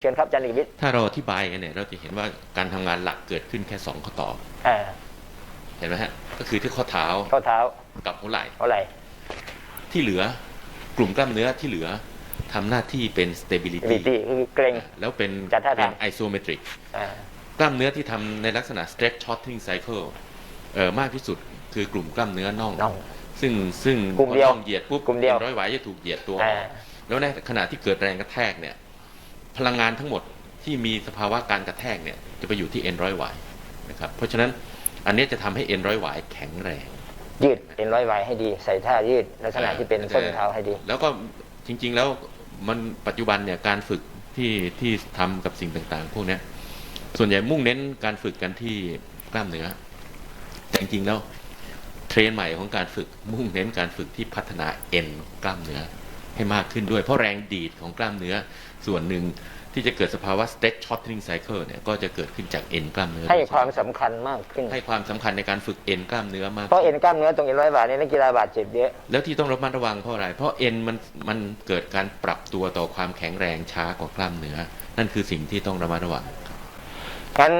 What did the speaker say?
เชิญครับอาจารย์ลิขิตถ้าเราอธิบายกันเนี่ยเราจะเห็นว่าการทำงานหลักเกิดขึ้นแค่สองข้อต่ออ่าเห็นไหมฮะก็คือที่ข้อเท้าข้อเท้ากับหัวไหล่เท่าไหร่ที่เหลือกลุ่มกล้ามเนื้อที่เหลือทำหน้าที่เป็น stability บิตี้คือเกรงแล้วเป็นจัดท่าทางเป็น isometric อ่ากล้ามเนื้อที่ทำในลักษณะ stretch shortening cycle เอ่อมากที่สุดคือกลุ่มกล้ามเนื้อน่องน่องซึ่งซึ่งกลุ่มเดียวพอน่องเหยียดปุ๊บกลุ่มเดียวอ็นร้อยไหวจะถูกเหยียดตัวออ่าอกแล้วในขณะที่เกิดแรงกระแทกเนี่ย พลังงานทั้งหมดที่มีสภาวะการกระแทกเนี่ยจะไปอยู่ที่เอ็นร้อยไหวนะครับเพราะฉะนั้นอันนี้จะทำให้เอ็นร้อยไหวแข็งแรง ยืดเอ็นร้อยไวให้ดีใส่ท่ายืดลักษณะที่เป็นเออส้นเท้าให้ดี แล้วก็จริง ๆ แล้วมันปัจจุบันเนี่ยการฝึกที่ที่ทำกับสิ่งต่างๆ พวกเนี้ยส่วนใหญ่มุ่งเน้นการฝึกกันที่กล้ามเนื้อแต่จริงๆแล้วเทรนด์ใหม่ของการฝึกมุ่งเน้นการฝึกที่พัฒนาเอ็นกล้ามเนื้อ ให้มากขึ้นด้วย เพราะแรงดีดของกล้ามเนื้อส่วนหนึ่งที่จะเกิดสภาวะ stretch shortening cycle เนี่ยก็จะเกิดขึ้นจากเอ็นกล้ามเนื้อ ให้ความสำคัญมากขึ้น ให้ความสำคัญในการฝึกเอ็นกล้ามเนื้อมาก เพราะเอ็นกล้ามเนื้อตรงเอ็นร้อยไวเนี่ยนักกีฬาบาดเจ็บเยอะ แล้วที่ต้องระมัดระวังเพราะอะไร เพราะเอ็นมันมันเกิดการปรับตัวต่อความแข็งแรงช้ากว่ากล้ามเนื้อ นั่นคือสิ่งที่ต้องระมัดระวัง งั้น